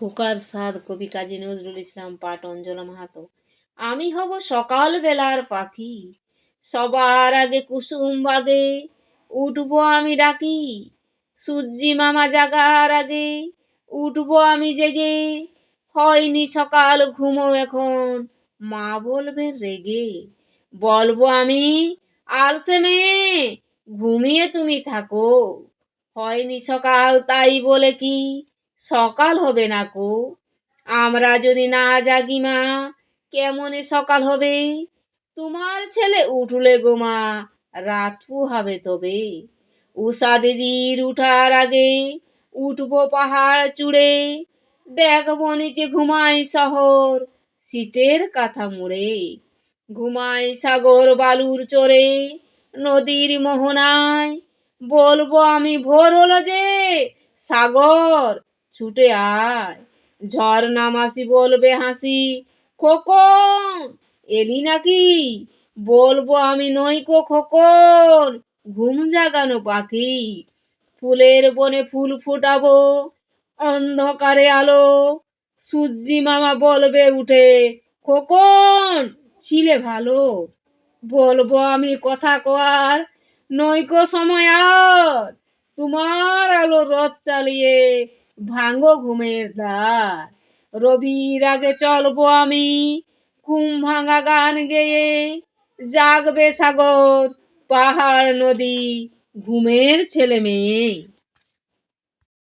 খোকার সাদ কবি কাজী নজরুল ইসলাম পাঠ অঞ্জলা মাহাতো। আমি হব সকাল বেলার পাখি। সবার আগে কুসুম বাগে উঠবো আমি ডাকি। সূর্যি মামা জাগার আগে, উঠবো আমি জেগে। হয়নি সকাল, ঘুমো এখন, মা বলবে রেগে। বলব আমি আলসে মেয়ে, ঘুমিয়ে তুমি থাকো। হয়নি সকাল, তাই বলে কি সকাল হবে না কো। আমরা যদি না জাগি মা, কেমনে সকাল হবে? তোমার ছেলে উঠলে গো মা রাত হবে তবে। উষা দিদির উঠার আগে উঠবো পাহাড় চূড়ে। দেখব নিচে ঘুমাই শহর, শীতের কাঁথা মুড়ে। ঘুমাই সাগর বালুর চরে, নদীর মোহনায়। বলব আমি ভোর হলো যে সাগর ছুটে আয়। ঝর্ণা মাসি বলবে, হাসি, খোকন, এলি নাকি? বলব আমি নইকো খোকন, ঘুম জাগানো পাখি। ফুলের বনে ফুল ফুটাবো, অন্ধকারে আলো। সূর্যি মামা বলবে উঠে, খোকন, ছিলে ভালো। বলব আমি কথা কর নইকো সময় আর। তোমার আলো রথ চালিয়ে ভাঙো ঘুমের দ্বার। রবির আগে চলবো আমি, ঘুম ভাঙা গান গেয়ে। জাগবে সাগর, পাহাড়, নদী, ঘুমের ছেলে মেয়ে।